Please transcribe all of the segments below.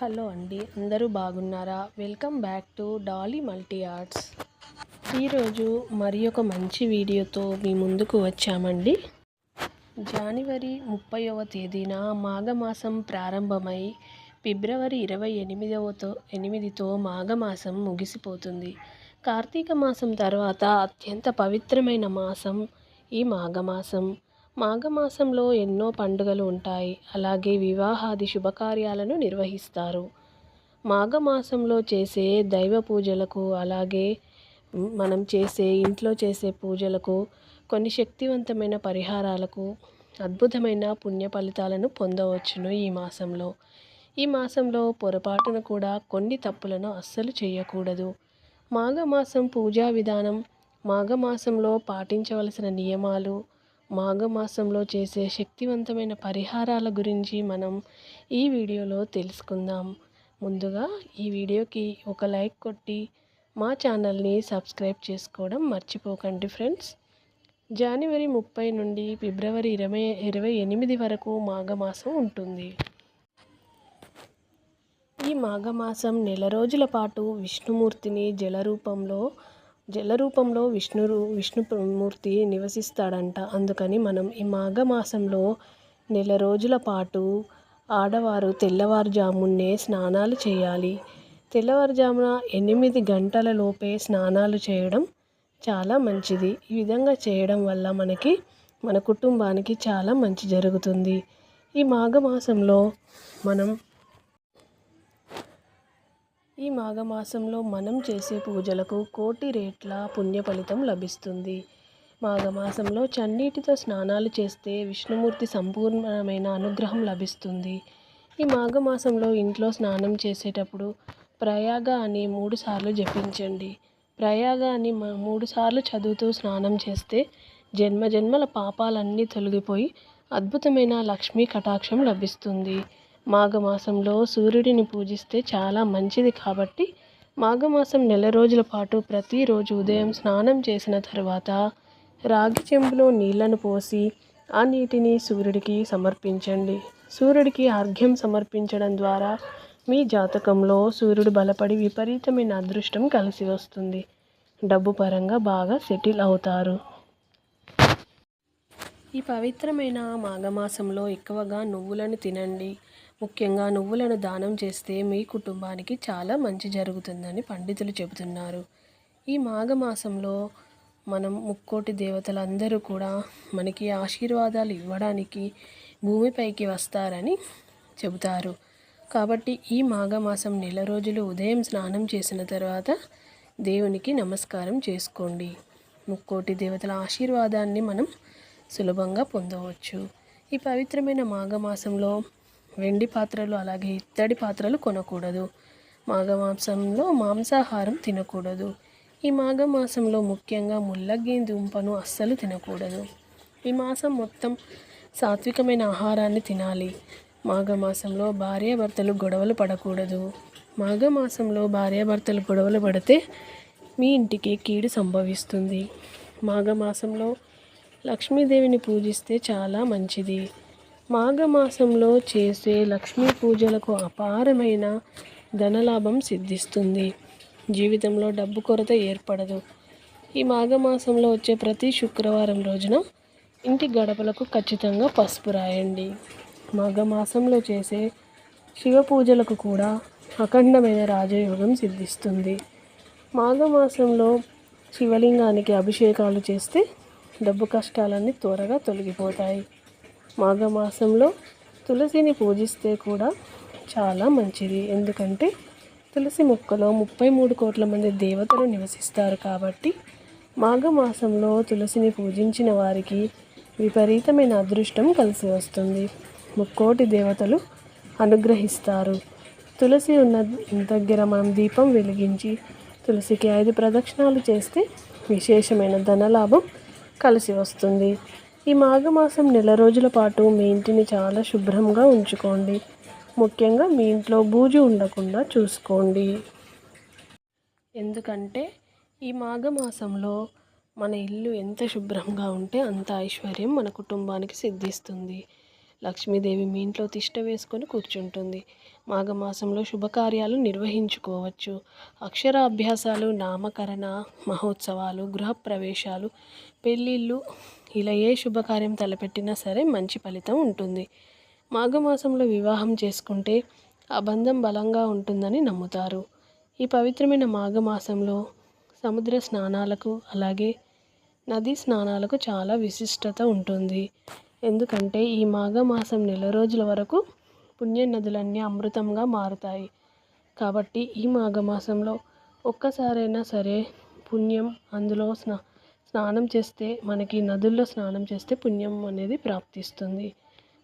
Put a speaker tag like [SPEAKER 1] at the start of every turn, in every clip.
[SPEAKER 1] Hello అండి అందరూ బాగున్నారా? Welcome back to Dolly multi arts ఈరోజు మరి ఒక మంచి వీడియోతో మీ ముందుకు వచ్చామండి. జనవరి ముప్పైవ తేదీన మాఘమాసం ప్రారంభమై ఫిబ్రవరి ఇరవై ఎనిమిదవతో ఎనిమిదితో మాఘమాసం ముగిసిపోతుంది. కార్తీక మాసం తర్వాత అత్యంత పవిత్రమైన మాసం ఈ మాఘమాసం. మాఘమాసంలో ఎన్నో పండుగలు ఉంటాయి. అలాగే వివాహాది శుభకార్యాలను నిర్వహిస్తారు. మాఘమాసంలో చేసే దైవ పూజలకు అలాగే మనం చేసే ఇంట్లో చేసే పూజలకు కొన్ని శక్తివంతమైన పరిహారాలకు అద్భుతమైన పుణ్య ఫలితాలను పొందవచ్చును ఈ మాసంలో. ఈ మాసంలో పొరపాటున కూడా కొన్ని తప్పులను అస్సలు చేయకూడదు. మాఘమాసం పూజా విధానం మాఘమాసంలో పాటించవలసిన నియమాలు మాఘమాసంలో చేసే శక్తివంతమైన పరిహారాల గురించి మనం ఈ వీడియోలో తెలుసుకుందాం. ముందుగా ఈ వీడియోకి ఒక లైక్ కొట్టి మా ఛానల్ని సబ్స్క్రైబ్ చేసుకోవడం మర్చిపోకండి ఫ్రెండ్స్. జనవరి ముప్పై నుండి ఫిబ్రవరి ఇరవై ఇరవై ఎనిమిది వరకు మాఘమాసం ఉంటుంది. ఈ మాఘమాసం నెల రోజుల పాటు విష్ణుమూర్తిని జల రూపంలో జల రూపంలో విష్ణు విష్ణుమూర్తి నివసిస్తాడంట. అందుకని మనం ఈ మాఘమాసంలో నెల రోజుల పాటు ఆడవారు తెల్లవారుజామునే స్నానాలు చేయాలి. తెల్లవారుజామున ఎనిమిది గంటల లోపే స్నానాలు చేయడం చాలా మంచిది. ఈ విధంగా చేయడం వల్ల మనకి మన కుటుంబానికి చాలా మంచి జరుగుతుంది. ఈ మాఘమాసంలో మనం ఈ మాఘమాసంలో మనం చేసే పూజలకు కోటి రేట్ల పుణ్య ఫలితం లభిస్తుంది. మాఘమాసంలో చన్నీటితో స్నానాలు చేస్తే విష్ణుమూర్తి సంపూర్ణమైన అనుగ్రహం లభిస్తుంది. ఈ మాఘమాసంలో ఇంట్లో స్నానం చేసేటప్పుడు ప్రయాగ అని మూడుసార్లు జపించండి. ప్రయాగ అని మూడుసార్లు చదువుతూ స్నానం చేస్తే జన్మ జన్మల పాపాలన్నీ తొలగిపోయి అద్భుతమైన లక్ష్మీ కటాక్షం లభిస్తుంది. మాఘమాసంలో సూర్యుడిని పూజిస్తే చాలా మంచిది కాబట్టి మాఘమాసం నెల రోజుల పాటు ప్రతిరోజు ఉదయం స్నానం చేసిన తర్వాత రాగి చెంబులో నీళ్ళను పోసి ఆ నీటిని సూర్యుడికి సమర్పించండి. సూర్యుడికి అర్ఘ్యం సమర్పించడం ద్వారా మీ జాతకంలో సూర్యుడు బలపడి విపరీతమైన అదృష్టం కలిసి వస్తుంది. డబ్బు పరంగా బాగా సెటిల్ అవుతారు. ఈ పవిత్రమైన మాఘమాసంలో ఎక్కువగా నువ్వులను తినండి. ముఖ్యంగా నువ్వులను దానం చేస్తే మీ కుటుంబానికి చాలా మంచి జరుగుతుందని పండితులు చెబుతున్నారు. ఈ మాఘమాసంలో మనం ముక్కోటి దేవతలందరూ కూడా మనకి ఆశీర్వాదాలు ఇవ్వడానికి భూమిపైకి వస్తారని చెబుతారు. కాబట్టి ఈ మాఘమాసం నెల రోజులు ఉదయం స్నానం చేసిన తర్వాత దేవునికి నమస్కారం చేసుకోండి. ముక్కోటి దేవతల ఆశీర్వాదాన్ని మనం సులభంగా పొందవచ్చు. ఈ పవిత్రమైన మాఘమాసంలో వెండి పాత్రలు అలాగే ఇత్తడి పాత్రలు కొనకూడదు. మాఘమాసంలో మాంసాహారం తినకూడదు. ఈ మాఘమాసంలో ముఖ్యంగా ముల్లగ్గి దుంపను అస్సలు తినకూడదు. ఈ మాసం మొత్తం సాత్వికమైన ఆహారాన్ని తినాలి. మాఘమాసంలో భార్యాభర్తలు గొడవలు పడకూడదు. మాఘమాసంలో భార్యాభర్తలు గొడవలు పడితే మీ ఇంటికి కీడు సంభవిస్తుంది. మాఘమాసంలో లక్ష్మీదేవిని పూజిస్తే చాలా మంచిది. మాఘమాసంలో చేసే లక్ష్మీ పూజలకు అపారమైన ధనలాభం సిద్ధిస్తుంది. జీవితంలో డబ్బు కొరత ఏర్పడదు. ఈ మాఘమాసంలో వచ్చే ప్రతి శుక్రవారం రోజున ఇంటి గడపలకు ఖచ్చితంగా పసుపు రాయండి. మాఘమాసంలో చేసే శివ పూజలకు కూడా అఖండమైన రాజయోగం సిద్ధిస్తుంది. మాఘమాసంలో శివలింగానికి అభిషేకాలు చేస్తే డబ్బు కష్టాలన్నీ త్వరగా తొలగిపోతాయి. మాఘమాసంలో తులసిని పూజిస్తే కూడా చాలా మంచిది. ఎందుకంటే తులసి మొక్కలో ముప్పై మూడు కోట్ల మంది దేవతలు నివసిస్తారు కాబట్టి మాఘమాసంలో తులసిని పూజించిన వారికి విపరీతమైన అదృష్టం కలిసి వస్తుంది. ముక్కోటి దేవతలు అనుగ్రహిస్తారు. తులసి ఉన్న దగ్గర మనం దీపం వెలిగించి తులసికి ఐదు ప్రదక్షిణాలు చేస్తే విశేషమైన ధనలాభం కలిసి వస్తుంది. ఈ మాఘమాసం నెల రోజుల పాటు మీ ఇంటిని చాలా శుభ్రంగా ఉంచుకోండి. ముఖ్యంగా మీ ఇంట్లో బూజు ఉండకుండా చూసుకోండి. ఎందుకంటే ఈ మాఘమాసంలో మన ఇల్లు ఎంత శుభ్రంగా ఉంటే అంత ఐశ్వర్యం మన కుటుంబానికి సిద్ధిస్తుంది. లక్ష్మీదేవి మీ ఇంట్లో తిష్ట వేసుకొని కూర్చుంటుంది. మాఘమాసంలో శుభకార్యాలు నిర్వహించుకోవచ్చు. అక్షరాభ్యాసాలు నామకరణ మహోత్సవాలు గృహప్రవేశాలు పెళ్ళిళ్ళు ఇలా ఏ శుభకార్యం తలపెట్టినా సరే మంచి ఫలితం ఉంటుంది. మాఘమాసంలో వివాహం చేసుకుంటే ఆ బంధం బలంగా ఉంటుందని నమ్ముతారు. ఈ పవిత్రమైన మాఘమాసంలో సముద్ర స్నానాలకు అలాగే నదీ స్నానాలకు చాలా విశిష్టత ఉంటుంది. ఎందుకంటే ఈ మాఘమాసం నెల రోజుల వరకు పుణ్య నదులన్నీ అమృతంగా మారుతాయి. కాబట్టి ఈ మాఘమాసంలో ఒక్కసారైనా సరే పుణ్యం అందులో స్నా స్నానం చేస్తే మనకి నదుల్లో స్నానం చేస్తే పుణ్యం అనేది ప్రాప్తిస్తుంది.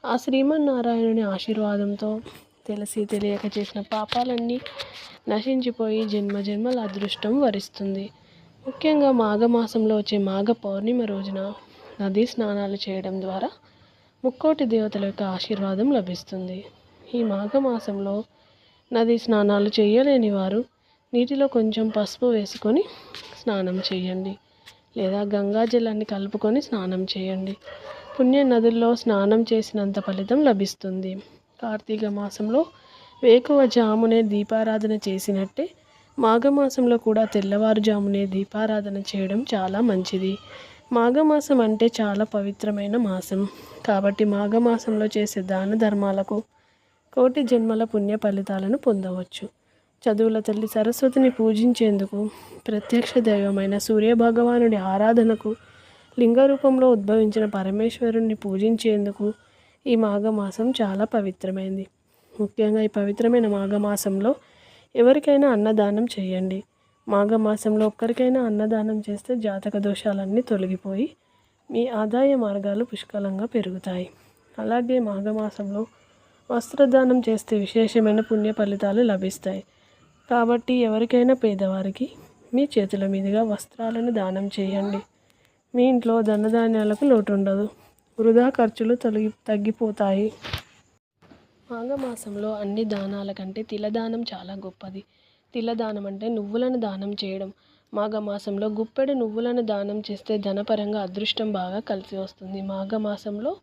[SPEAKER 1] ఆ శ్రీమన్నారాయణుని ఆశీర్వాదంతో తెలిసి తెలియక చేసిన పాపాలన్నీ నశించిపోయి జన్మ జన్మల అదృష్టం వరిస్తుంది. ముఖ్యంగా మాఘమాసంలో వచ్చే మాఘ పౌర్ణిమ రోజున నదీ స్నానాలు చేయడం ద్వారా ముక్కోటి దేవతల యొక్క ఆశీర్వాదం లభిస్తుంది. ఈ మాఘమాసంలో నదీ స్నానాలు చేయలేని వారు నీటిలో కొంచెం పసుపు వేసుకొని స్నానం చేయండి. లేదా గంగా జలాన్ని కలుపుకొని స్నానం చేయండి. పుణ్య నదుల్లో స్నానం చేసినంత ఫలితం లభిస్తుంది. కార్తీక మాసంలో వేకువ జామునే దీపారాధన చేసినట్టే మాఘమాసంలో కూడా తెల్లవారుజామునే దీపారాధన చేయడం చాలా మంచిది. మాఘమాసం అంటే చాలా పవిత్రమైన మాసం. కాబట్టి మాఘమాసంలో చేసే దాన ధర్మాలకు కోటి జన్మల పుణ్య ఫలితాలను పొందవచ్చు. చదువుల తల్లి సరస్వతిని పూజించేందుకు ప్రత్యక్ష దైవమైన సూర్యభగవానుడి ఆరాధనకు లింగ రూపంలో ఉద్భవించిన పరమేశ్వరుణ్ణి పూజించేందుకు ఈ మాఘమాసం చాలా పవిత్రమైంది. ముఖ్యంగా ఈ పవిత్రమైన మాఘమాసంలో ఎవరికైనా అన్నదానం చేయండి. మాఘమాసంలో ఒక్కరికైనా అన్నదానం చేస్తే జాతక దోషాలన్నీ తొలగిపోయి మీ ఆదాయ మార్గాలు పుష్కలంగా పెరుగుతాయి. అలాగే మాఘమాసంలో వస్త్రదానం చేస్తే విశేషమైన పుణ్య ఫలితాలు లభిస్తాయి. కాబట్టి ఎవరికైనా పేదవారికి మీ చేతుల మీదుగా వస్త్రాలను దానం చేయండి. మీ ఇంట్లో ధనధాన్యాలకు లోటు ఉండదు వృధా ఖర్చులు తొలగి తగ్గిపోతాయి. మాఘమాసంలో అన్ని దానాల కంటే తిలదానం చాలా గొప్పది. తిలదానం అంటే నువ్వులను దానం చేయడం. మాఘమాసంలో గుప్పెడు నువ్వులను దానం చేస్తే ధనపరంగా అదృష్టం బాగా కలిసి వస్తుంది. మాఘమాసంలో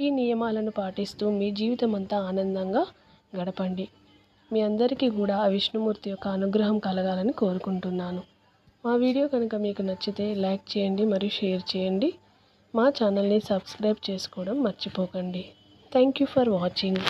[SPEAKER 1] ఈ నియమాలను పాటిస్తూ మీ జీవితం అంతా ఆనందంగా గడపండి. మీ అందరికీ కూడా ఆ విష్ణుమూర్తి యొక్క అనుగ్రహం కలగాలని కోరుకుంటున్నాను. మా వీడియో కనుక మీకు నచ్చితే లైక్ చేయండి మరియు షేర్ చేయండి. మా ఛానల్ని సబ్స్క్రైబ్ చేసుకోవడం మర్చిపోకండి. Thank you for watching.